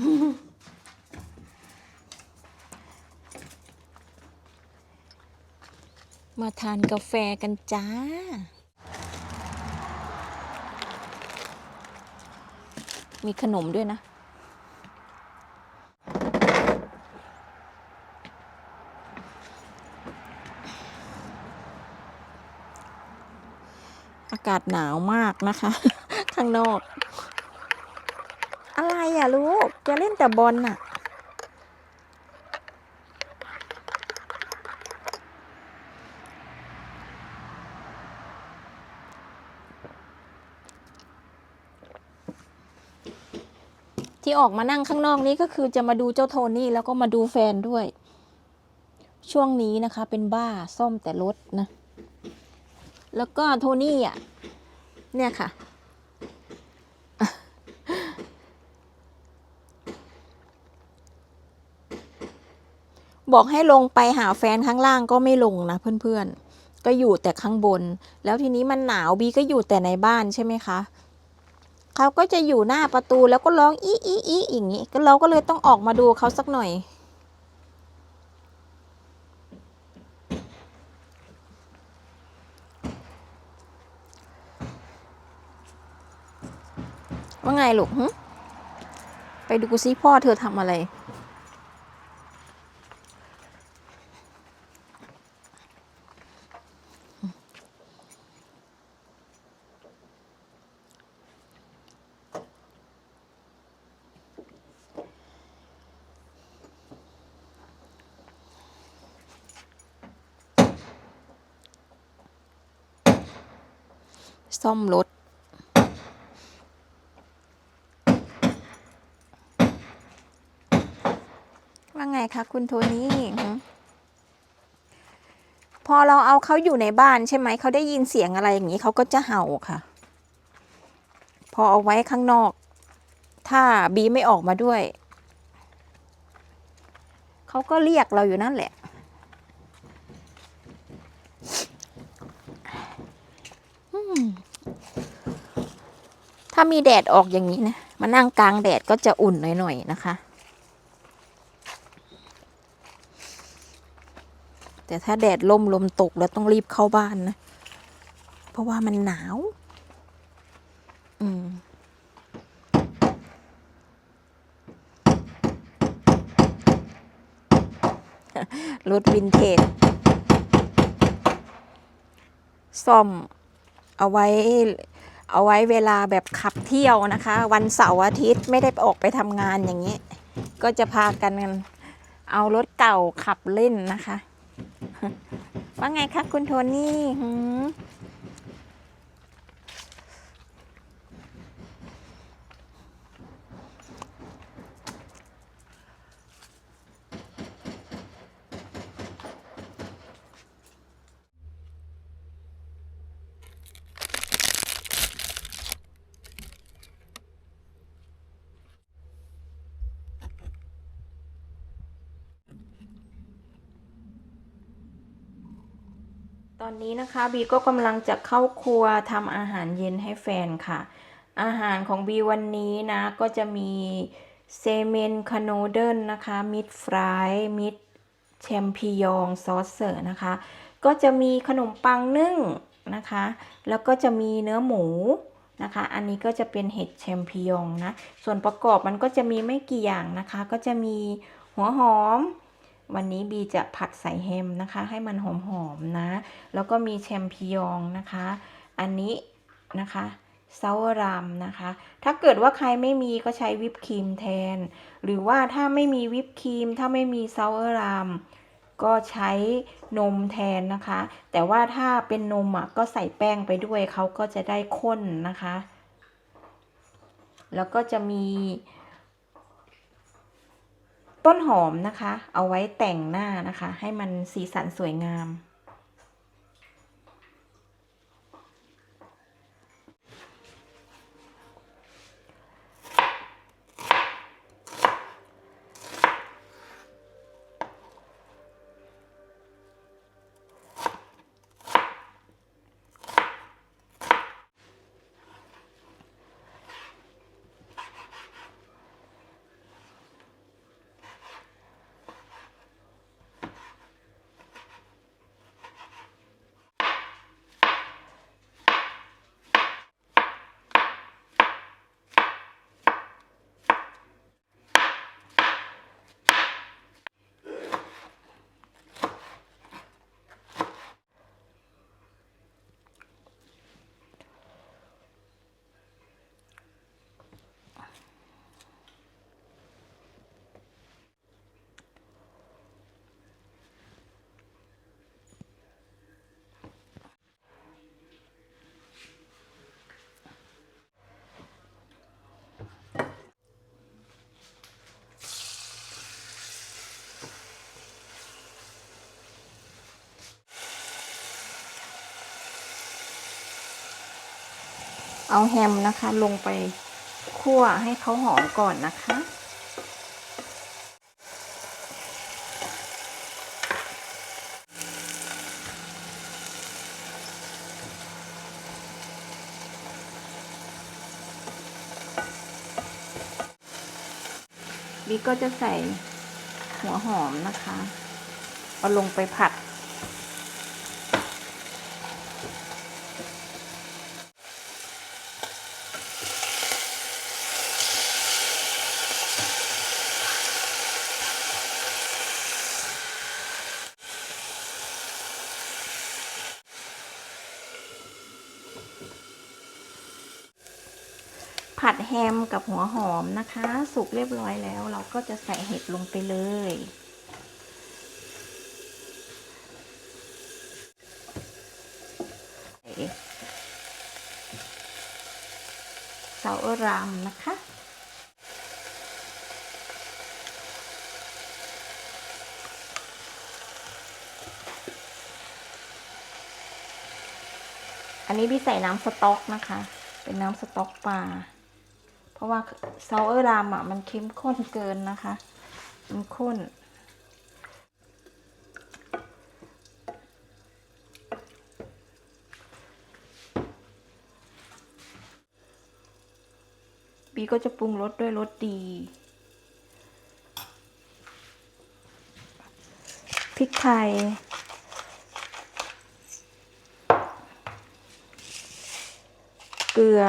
มาทานกาแฟกันจ้า มีขนมด้วยนะอากาศหนาวมากนะคะ ข้างนอก อะลูกจะเล่นแต่บอลน่ะ ที่ออกมานั่งข้างนอกนี้ก็คือจะมาดูเจ้าโทนี่แล้วก็มาดูแฟนด้วย ช่วงนี้นะคะเป็นบ้าซ่อมแต่รถนะ แล้วก็โทนี่อะ เนี่ยค่ะ บอกให้ลงไปหาแฟนข้างล่างก็ไม่ลงนะเพื่อนๆ ก็อยู่แต่ข้างบน แล้วทีนี้มันหนาวบีก็อยู่แต่ในบ้านใช่ไหมคะเขาก็จะอยู่หน้าประตูแล้วก็ร้องอีอีอีอย่างนี้ก็เราก็เลยต้องออกมาดูเขาสักหน่อย ว่าไงลูกไปดูซิพ่อเธอทำอะไร ซ่อมรถ ว่าไงคะคุณโทนี่พอเราเอาเขาอยู่ในบ้านใช่ไหม เขาได้ยินเสียงอะไรอย่างนี้เขาก็จะเห่าค่ะ พอเอาไว้ข้างนอก ถ้าบีไม่ออกมาด้วย เขาก็เรียกเราอยู่นั่นแหละ ถ้ามีแดดออกอย่างนี้นะ มานั่งกลางแดดก็จะอุ่นหน่อยๆนะคะ แต่ถ้าแดดล่มลมตกแล้วต้องรีบเข้าบ้านนะ เพราะว่ามันหนาว อืมรถวินเทจซ่อมเอาไว้ เอาไว้เวลาแบบขับเที่ยวนะคะ วันเสาร์อาทิตย์ไม่ได้ออกไปทำงานอย่างนี้ ก็จะพากันกันเอารถเก่าขับเล่นนะคะ ว่าไงคะคุณโทนี่ ตอนนี้นะคะบีก็กำลังจะเข้าครัวทำอาหารเย็นให้แฟนค่ะ อาหารของบีวันนี้นะก็จะมีเซเมนคาโนเดิลนะคะมิดฟรายมิดแชมปิยองซอสเซอร์นะคะ ก็จะมีขนมปังนึ่งนะคะ แล้วก็จะมีเนื้อหมูนะคะ อันนี้ก็จะเป็นเห็ดแชมปิยองนะ ส่วนประกอบมันก็จะมีไม่กี่อย่างนะคะ ก็จะมีหัวหอม วันนี้บีจะผัดใส่แฮมนะคะ ให้มันหอมๆนะ แล้วก็มีแชมปิยองนะคะ อันนี้นะคะซาวรามนะคะ ถ้าเกิดว่าใครไม่มีก็ใช้วิปครีมแทน หรือว่าถ้าไม่มีวิปครีม ถ้าไม่มีซาวรามก็ใช้นมแทนนะคะ แต่ว่าถ้าเป็นนมอะก็ใส่แป้งไปด้วยเขาก็จะได้ข้นนะคะ แล้วก็จะมี ต้นหอมนะคะ เอาไว้แต่งหน้านะคะ ให้มันสีสันสวยงาม เอาแฮมนะคะ ลงไปคั่วให้เขาหอมก่อนนะคะ บีก็จะใส่หัวหอมนะคะ เอาลงไปผัด ผัดแฮมกับหัวหอมนะคะ สุกเรียบร้อยแล้ว เราก็จะใส่เห็ดลงไปเลยเซาอรามนะคะอันนี้พี่ใส่น้ำสต๊อกนะคะ เป็นน้ำสต๊อกปลา เพราะว่าเซาเออร์รามอะมันเข้มข้นเกินนะคะ มันข้น บีก็จะปรุงรสด้วยรสดี พริกไทยเกลือ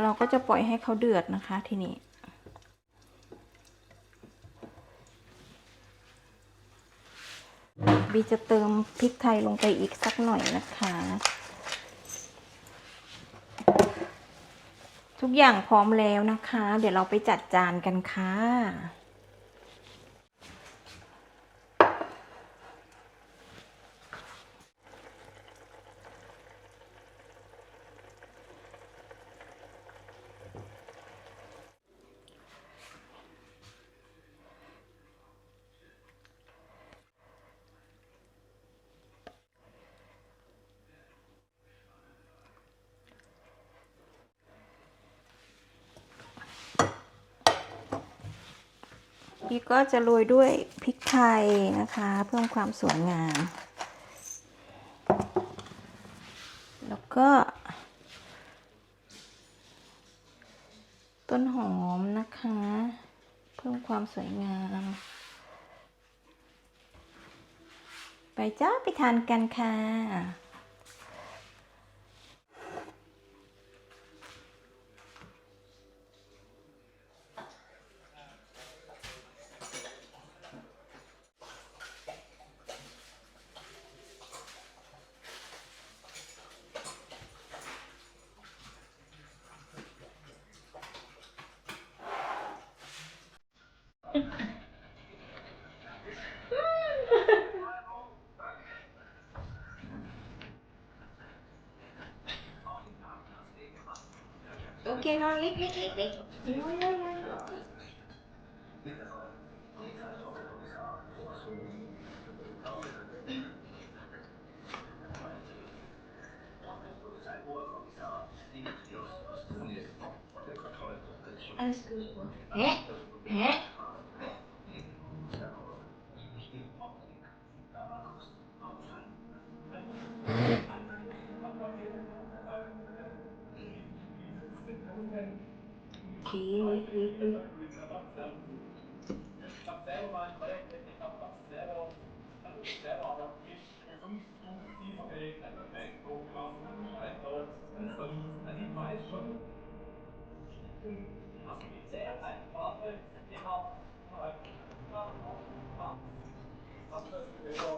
เรา ก็จะปล่อยให้เขาเดือดนะคะทีนี้ บีจะเติมพริกไทยลงไปอีกสักหน่อยนะคะ ทุกอย่างพร้อมแล้วนะคะ เดี๋ยวเราไปจัดจานกันค่ะ พี่ก็จะโรยด้วยพริกไทยนะคะ เพิ่มความสวยงาม แล้วก็ ต้นหอมนะคะ เพิ่มความสวยงาม ไปจ้าไปทานกันค่ะ get Harley? Alles gut. Hä? Okay.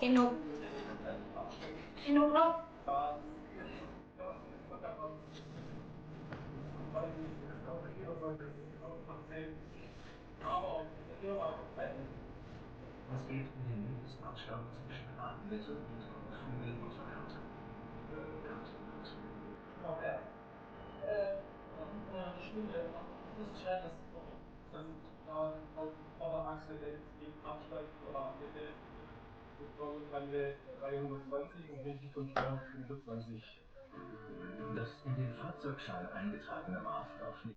Genug. Genug noch. Was geht in den Mindestabstand zwischen Anwesen und Fungeln auf der Karte? Karte. Okay. Äh, eine Schule, das ist schön, dass dann aber Axel den Absteig oder Angel 320 und richtig von 325. Das in den Fahrzeugschall eingetragene Maß darf nicht.